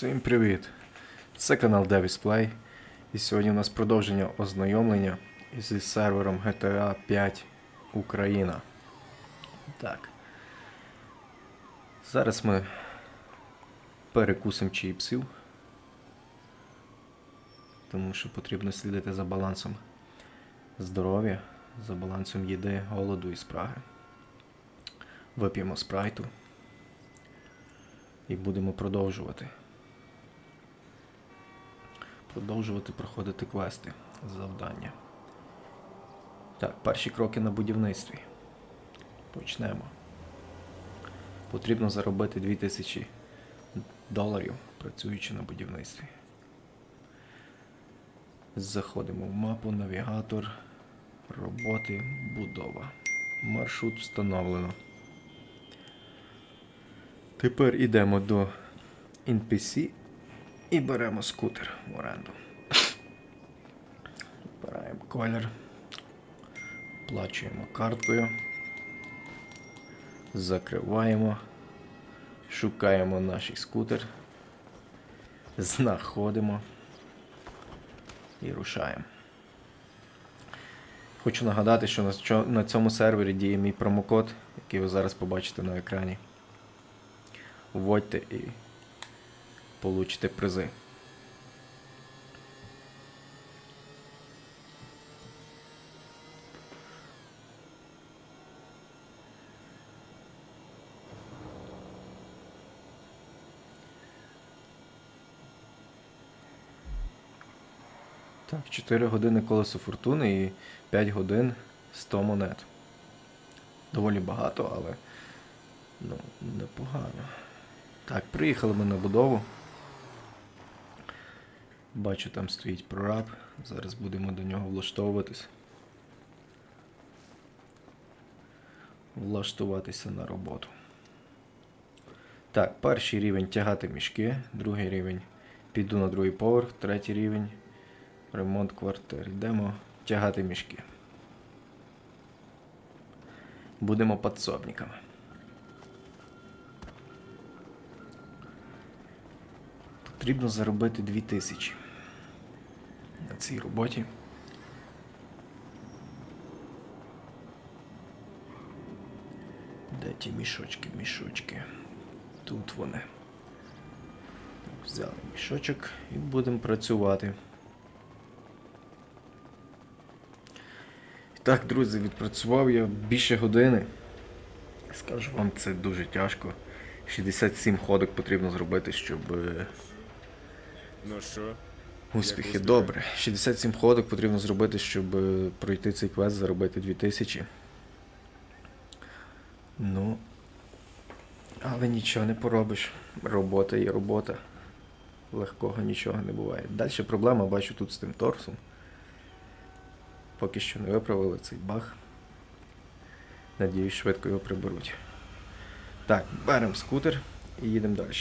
Всім привіт! Це канал Davis Play. І сьогодні у нас продовження ознайомлення зі сервером GTA 5 Україна. Так. Зараз ми перекусимо чіпсів. Тому що потрібно слідити за балансом здоров'я, за балансом їди, голоду і спраги. Вип'ємо спрайту і будемо продовжувати. Продовжувати проходити квести, завдання. Так, перші кроки на будівництві. Почнемо. Потрібно заробити 2000 доларів, працюючи на будівництві. Заходимо в мапу, навігатор, роботи, будова. Маршрут встановлено. Тепер йдемо до NPC і беремо скутер в оренду. Вибираємо колір. Плачуємо карткою. Закриваємо. Шукаємо наш скутер. Знаходимо. І рушаємо. Хочу нагадати, що на цьому сервері діє мій промокод, який ви зараз побачите на екрані. Вводьте і получите призи. Так, 4 години колесо фортуни і 5 годин 100 монет. Доволі багато, але ну, непогано. Так, приїхали ми на будову. Бачу, там стоїть прораб. Зараз будемо до нього влаштовуватись. Влаштуватися на роботу. Так, перший рівень тягати мішки, другий рівень піду на другий поверх, третій рівень ремонт квартир. Йдемо тягати мішки. Будемо підсобниками. Потрібно заробити 2000 на цій роботі. Де ті мішочки, мішочки? Тут вони. Взяли мішочок і будемо працювати. Так, друзі, відпрацював я більше години. Скажу вам, це дуже тяжко. 67 ходок потрібно зробити, щоб е, Ну що? Успіхи, добре. 67 ходок потрібно зробити, щоб е, пройти цей квест, заробити 2000. Ну. Але нічого не поробиш. Робота є робота. Легкого нічого не буває. Далі проблема бачу тут з тим торсом. Поки що не виправили цей баг. Надіюсь, швидко його приберуть. Так, беремо скутер і їдемо далі.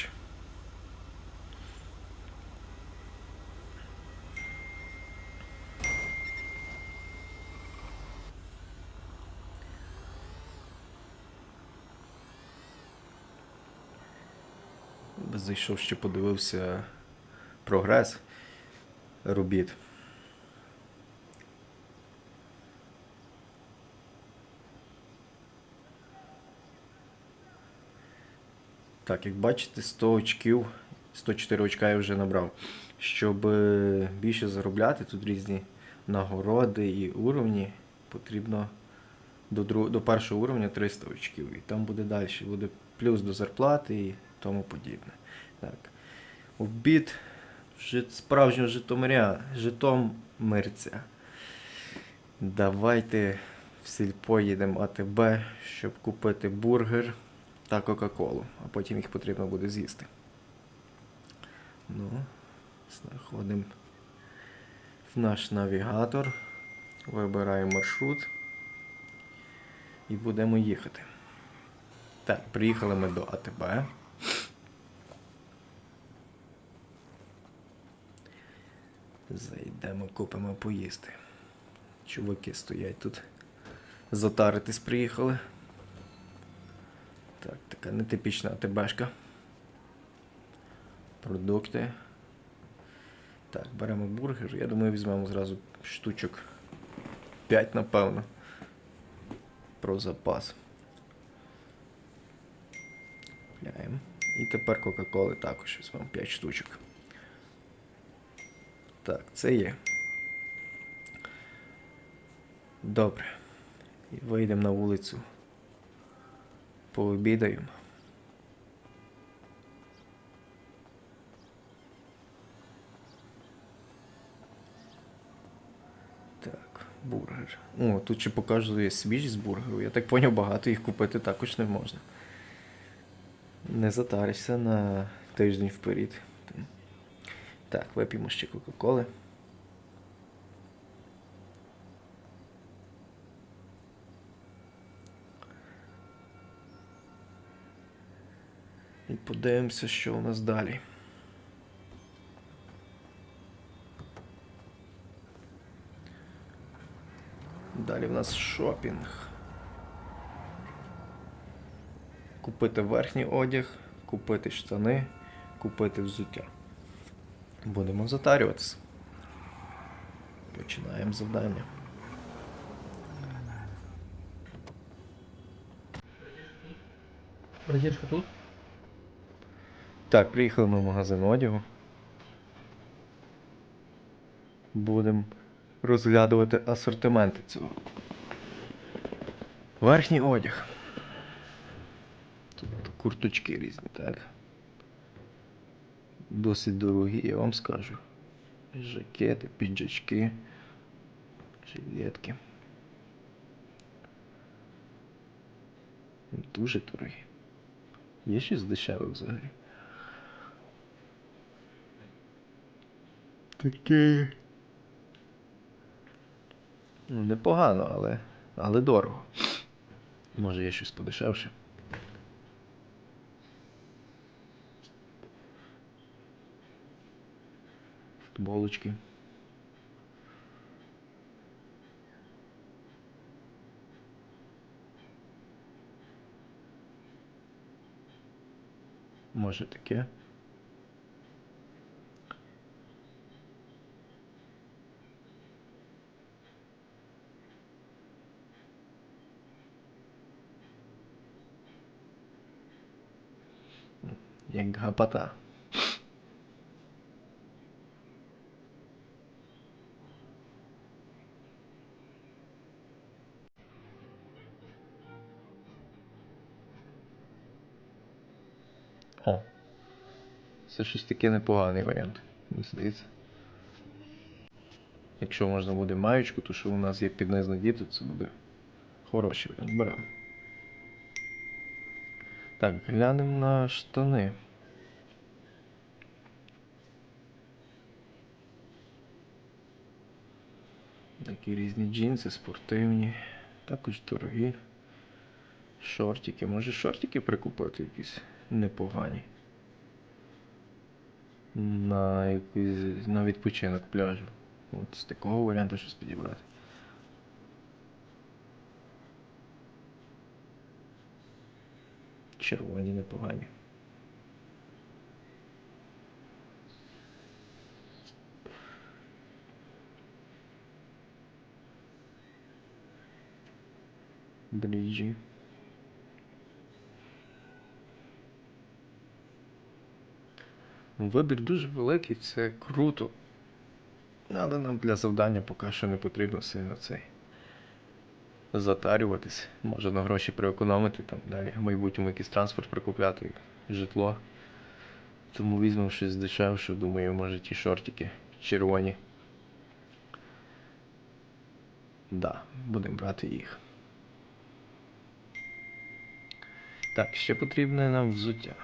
Зайшов ще подивився прогрес робіт. Так, як бачите, 100 очків, 104 очка я вже набрав. Щоб е, більше заробляти, тут різні нагороди і уровні, потрібно до, друг... до першого уровня 300 очків. І там буде далі, буде плюс до зарплати і тому подібне. Так. Обід справжнього житомиря, житомирця. Давайте в сільпо їдемо АТБ, щоб купити бургер та Кока-Колу, а потім їх потрібно буде з'їсти. Ну, знаходимо в наш навігатор, вибираємо маршрут і будемо їхати. Так, приїхали ми до АТБ. Зайдемо, купимо поїсти. Чуваки стоять тут. Затаритись приїхали. Так, така нетипічна АТБшка. Продукти. Так, беремо бургер. Я думаю, візьмемо зразу штучок 5, напевно. Про запас. Купляємо. І тепер Кока-Коли також візьмемо 5 штучок. Так, це є. Добре. Вийдемо на вулицю. Пообідаємо. Так, бургер. О, тут ще показує свіжість бургеру. Я так поняв, багато їх купити також не можна. Не затаришся на тиждень вперед. Так, вип'ємо ще Кока-Коли. І подивимося, що у нас далі. Далі в нас шопінг. Купити верхній одяг, купити штани, купити взуття. Будемо затарюватися. Починаємо завдання. Братішка тут? Так, приїхали ми в магазин одягу. Будемо розглядувати асортименти цього. Верхній одяг. Тут курточки різні, так. Досить дорогі, я вам скажу. Жакети, піджачки, жилетки. Дуже дорогі. Є щось дешеве взагалі? Таке. Ну, непогано, але. але дорого. Може є щось подешевше. Футболочки. Може таке. Як гапота. Це щось таке непоганий варіант, мені здається. Якщо можна буде маючку, то що у нас є під низ надіти, це буде хороший варіант. Беремо. Так, глянемо на штани. Такі різні джинси, спортивні, також дорогі. Шортики. Може шортики прикупити якісь непогані. На якийсь на відпочинок пляжу. От з такого варіанту щось підібрати. Червоні непогані. Дріжджі. Вибір дуже великий, це круто. Але нам для завдання поки що не потрібно сильно цей затарюватись. Може на гроші приекономити, там далі в майбутньому якийсь транспорт прикупляти, житло. Тому візьмемо щось дешевше, думаю, може ті шортики червоні. Да, будемо брати їх. Так, ще потрібне нам взуття.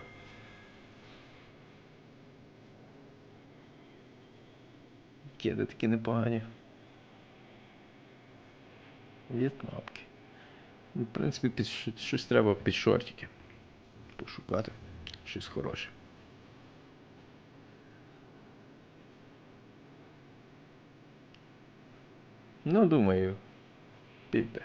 Кеди такі непогані. Кнопки. В принципі, під, щось треба під шортики. Пошукати. Щось хороше. Ну, думаю, піде.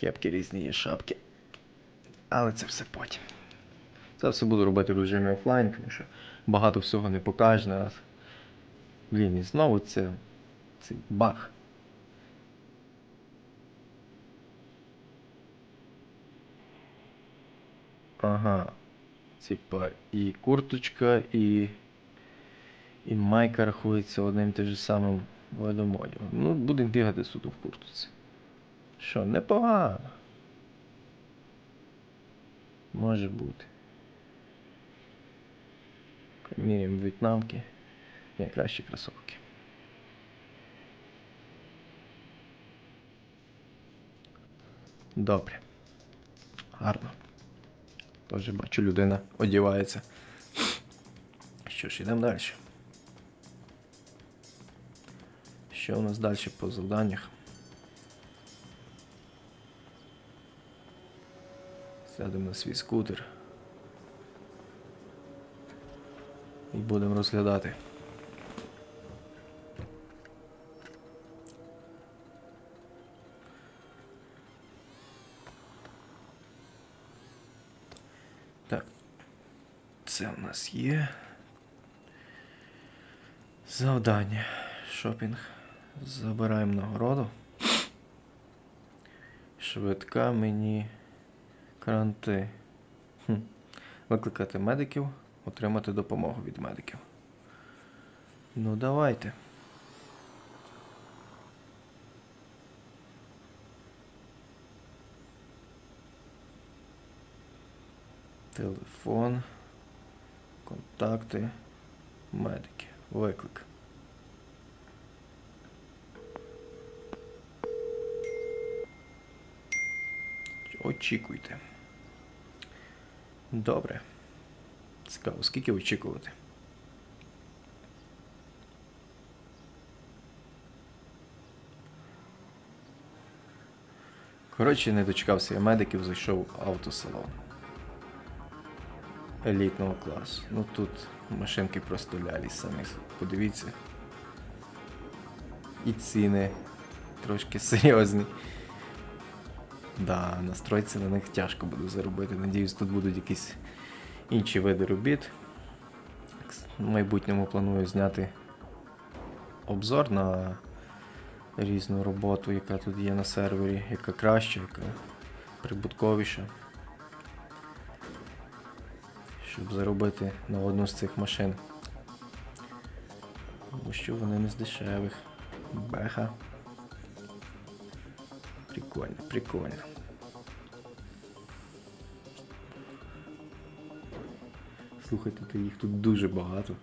Кепки різні є шапки. Але це все потім. Це все буду робити в режимі офлайн, тому що багато всього не покаже раз. Блін, і знову це. Цей баг. Ага. Типа і курточка, і. І майка рахується одним тим же самим видом одягу. Ну, будемо бігати суто в куртці. Що, непогано. Може бути. Міряємо в'єтнамки. Найкращі кросовки. Добре. Гарно. Теж бачу, людина одівається. Що ж, йдемо далі. Що у нас далі по завданнях? Сядемо на свій скутер. І будемо розглядати. Так. Це у нас є. Завдання. Шопінг. Забираємо нагороду. Швидка мені кранти. Хм. Викликати медиків, отримати допомогу від медиків. Ну, давайте. Телефон. Контакти. Медики. Виклик. Очікуйте. Добре. Цікаво, скільки очікувати? Коротше, не дочекався я медиків, зайшов в автосалон. Елітного класу. Ну тут машинки просто лялі самі. Подивіться. І ціни трошки серйозні. Да, настройці на них тяжко буде заробити. Надіюсь, тут будуть якісь інші види робіт. В майбутньому планую зняти обзор на різну роботу, яка тут є на сервері, яка краща, яка прибутковіша. Щоб заробити на одну з цих машин. Бо що вони не з дешевих. Беха. Прикольно, прикольно. Слухайте, їх тут дуже багато.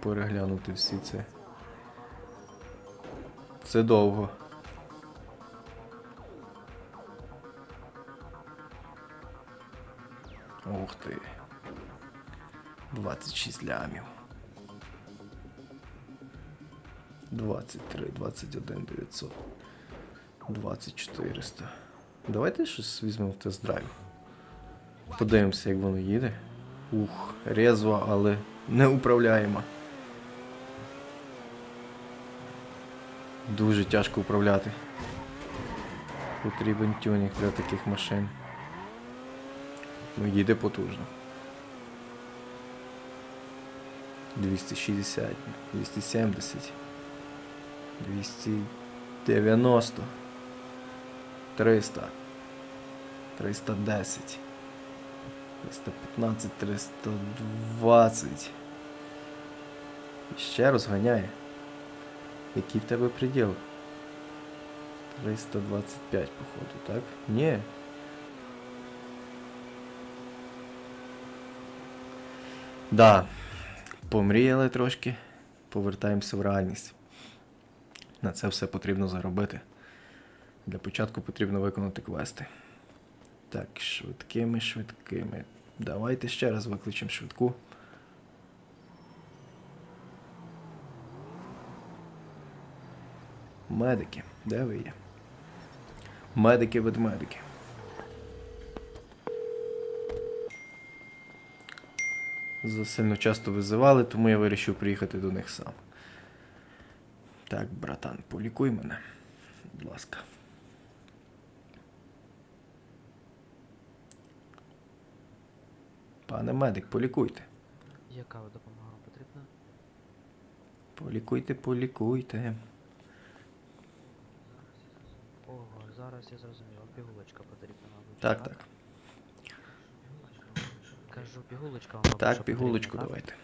Переглянути всі це. Це довго. Ух ти. 26 лямів. 23, 21 900. 2400. Давайте щось візьмемо в тест-драйв. Подивимося, як воно їде. Ух, резво, але неуправляємо. Дуже тяжко управляти. Потрібен тюнінг для таких машин. Ну, їде потужно. 260, 270, 290, 300, 310, 315, 320. І ще розганяє. Який в тебе приділ? 325, походу, так? Ні. Да. Помріяли трошки. Повертаємося в реальність. На це все потрібно заробити. Для початку потрібно виконати квести. Так, швидкими, швидкими. Давайте ще раз викличемо швидку. Медики, де ви є? Медики ведмедики. Засильно часто визивали, тому я вирішив приїхати до них сам. Так, братан, полікуй мене. Будь ласка. Пане медик, полікуйте. Яка допомога вам потрібна? Полікуйте, полікуйте. Ого, зараз я зрозумів, пігулочка потрібна, мабуть. Так, так. Кажу, пігулочка вам, Так, пігулочку давайте.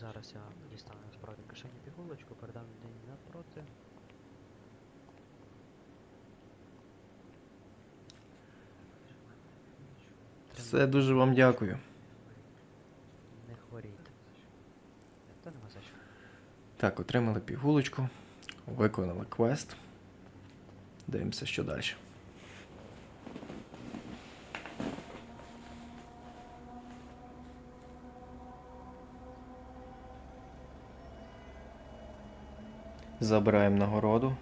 Зараз я дістану з правої кишені пігулочку, передам людині навпроти. Все дуже вам дякую. Не хворійте. Та нема за що. Так, отримали пігулочку, виконали квест. Дивимося, що далі. Забираємо нагороду.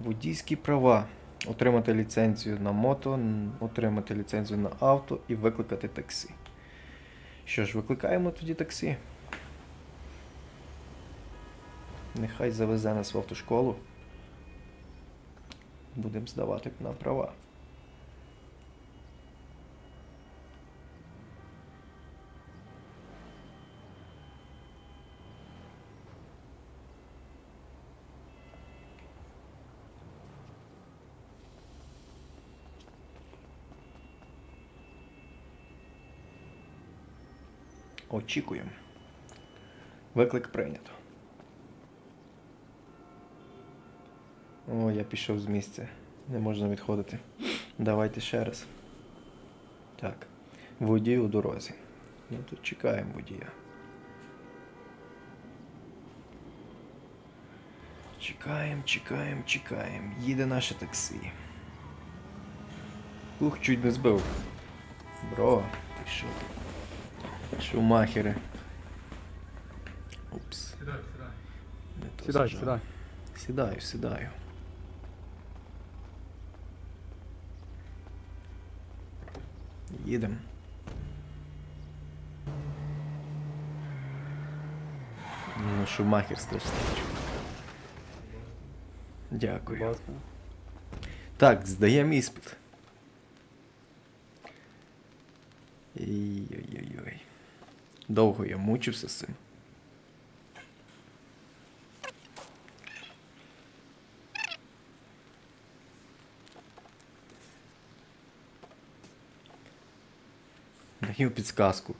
Водійські права. Отримати ліцензію на мото, отримати ліцензію на авто і викликати таксі. Що ж, викликаємо тоді таксі. Нехай завезе нас в автошколу. Будемо здавати на права. Очікуємо. Виклик прийнято. О, я пішов з місця. Не можна відходити. Давайте ще раз. Так. Водій у дорозі. Ну тут чекаємо водія. Чекаємо, чекаємо, чекаємо. Їде наше таксі. Ух, чуть не збив. Бро, ти що? Шумахери. Упс. Сідай, сідай. Сідай, сідай. Сідаю, сідаю. Їдемо. Ну, шумахер страшний. Дякую. Так, здаємо іспит. Ой-ой-ой. Довго я мучився з цим. Даю підсказку.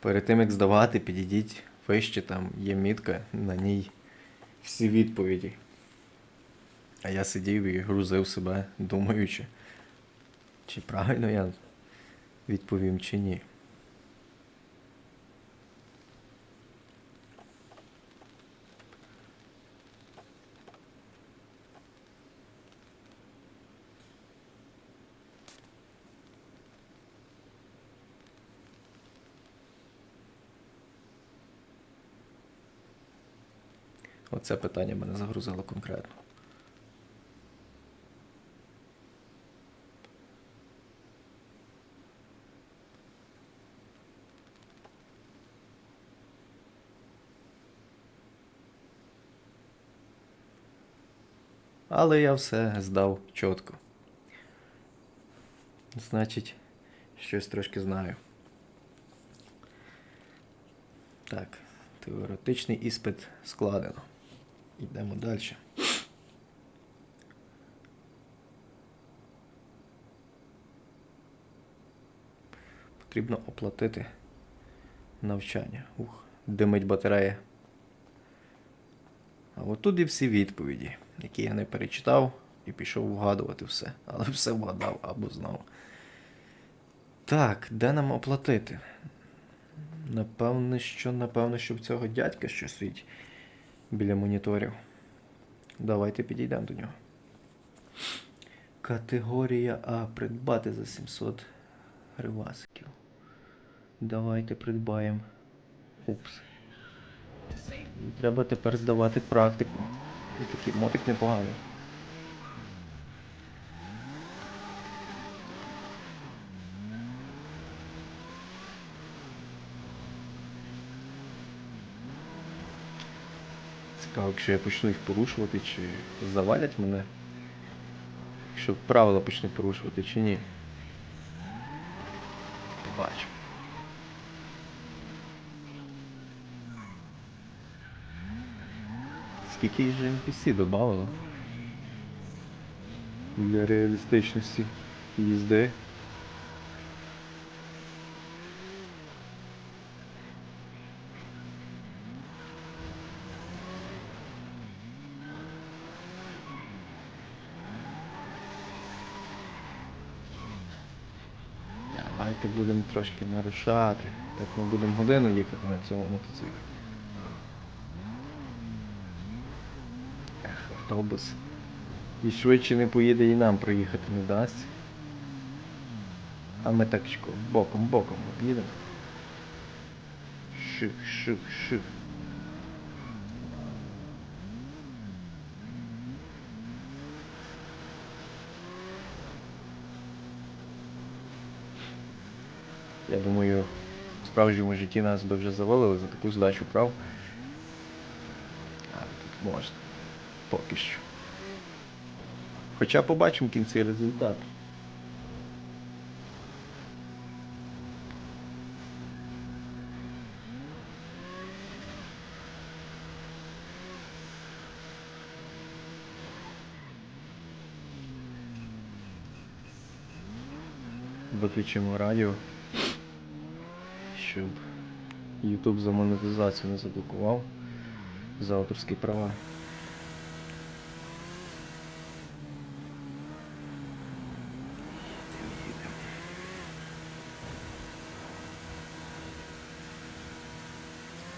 Перед тим як здавати, підійдіть вище, там є мітка, на ній всі відповіді. А я сидів і грузив себе, думаючи, чи правильно я відповім, чи ні. Оце питання мене загрузило конкретно. Але я все здав чітко. Значить, щось трошки знаю. Так, теоретичний іспит складено. Йдемо далі. Потрібно оплатити навчання. Ух, димить батарея. А от тут і всі відповіді, які я не перечитав і пішов вгадувати все. Але все вгадав або знав. Так, де нам оплатити? Напевне, що, напевно, що в цього дядька що стоїть біля моніторів. Давайте підійдемо до нього. Категорія А. Придбати за 700 гривасків. Давайте придбаємо. Упс. Треба тепер здавати практику. І такий мотик непоганий. А якщо я почну їх порушувати, чи завалять мене? Якщо правила почну порушувати, чи ні? Побачимо. Скільки їх же NPC додавало? Для реалістичності їзди. Давайте будемо трошки нарушати. Так ми будемо годину їхати на цьому мотоциклі. Ех, автобус. І швидше не поїде і нам проїхати не дасть. А ми так боком-боком боком Я думаю, в справжньому житті нас би вже завалили за таку здачу прав. А тут можна. Поки що. Хоча побачимо кінці результат. Виключимо радіо, щоб YouTube за монетизацію не заблокував за авторські права.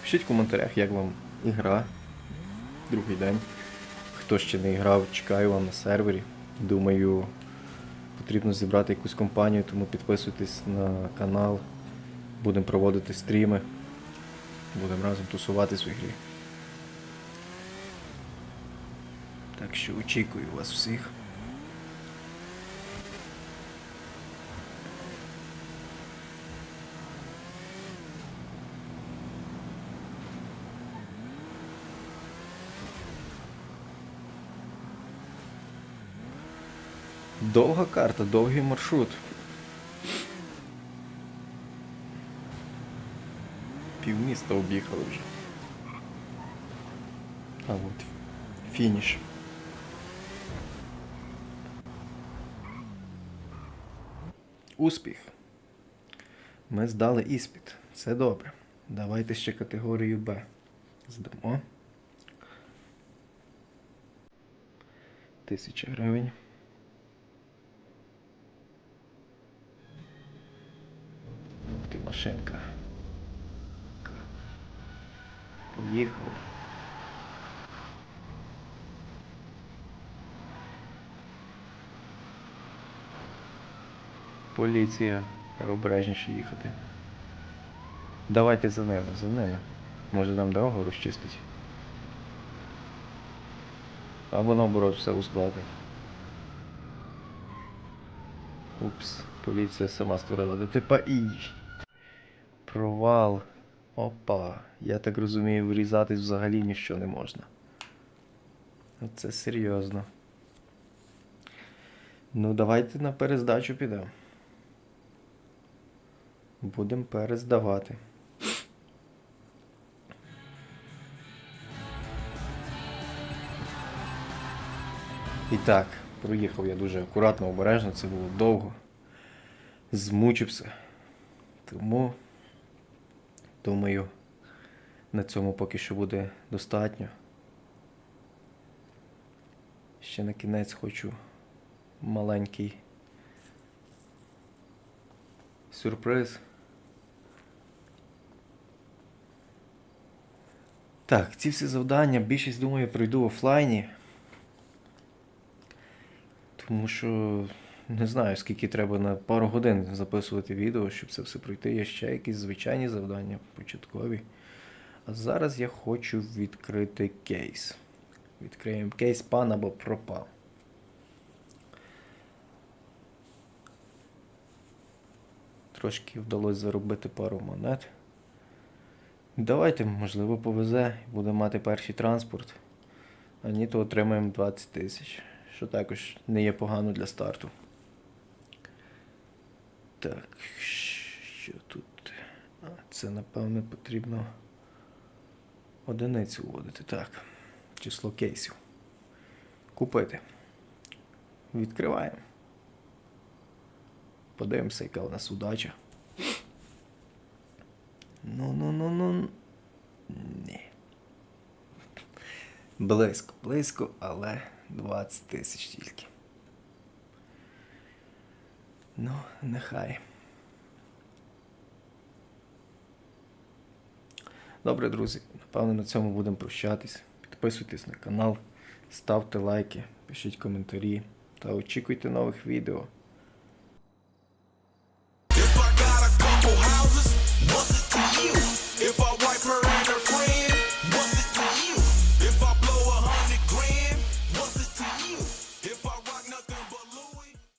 Пишіть в коментарях, як вам ігра. Другий день. Хто ще не грав, чекаю вам на сервері. Думаю, потрібно зібрати якусь компанію, тому підписуйтесь на канал. Будемо проводити стріми. Будемо разом тусуватись в ігрі. Так що очікую вас всіх. Довга карта, довгий маршрут. Півміста об'їхали вже. А от фініш. Успіх. Ми здали іспит. Це добре. Давайте ще категорію Б. Здамо. Тисяча гривень. Ти машинка. Поїхали. Поліція. Обережніше їхати. Давайте за ними, за ними. Може нам дорогу розчистить. Або наоборот все ускладнить. Упс, поліція сама створила ДТП і. Провал. Опа. Я так розумію, врізатись взагалі ніщо не можна. Це серйозно. Ну, давайте на перездачу підемо. Будемо перездавати. І так, проїхав я дуже акуратно, обережно, це було довго. Змучився. Тому, думаю, на цьому поки що буде достатньо. Ще на кінець хочу маленький сюрприз. Так, ці всі завдання, більшість, думаю, пройду офлайні. Тому що не знаю, скільки треба на пару годин записувати відео, щоб це все пройти. Є ще якісь звичайні завдання, початкові. А зараз я хочу відкрити кейс. Відкриємо кейс пан або пропав. Трошки вдалося заробити пару монет. Давайте, можливо, повезе, і будемо мати перший транспорт. а ні, то отримаємо 20 тисяч, що також не є погано для старту. Так, що тут? А, це, напевне, потрібно одиницю вводити. Так. Число кейсів. Купити. Відкриваємо. Подивимося, яка у нас удача. Ну, ну, ну, ну. Ні. Близько, близько, але 20 тисяч тільки. Ну, нехай. Добре, друзі, напевно, на цьому будемо прощатись. Підписуйтесь на канал, ставте лайки, пишіть коментарі та очікуйте нових відео.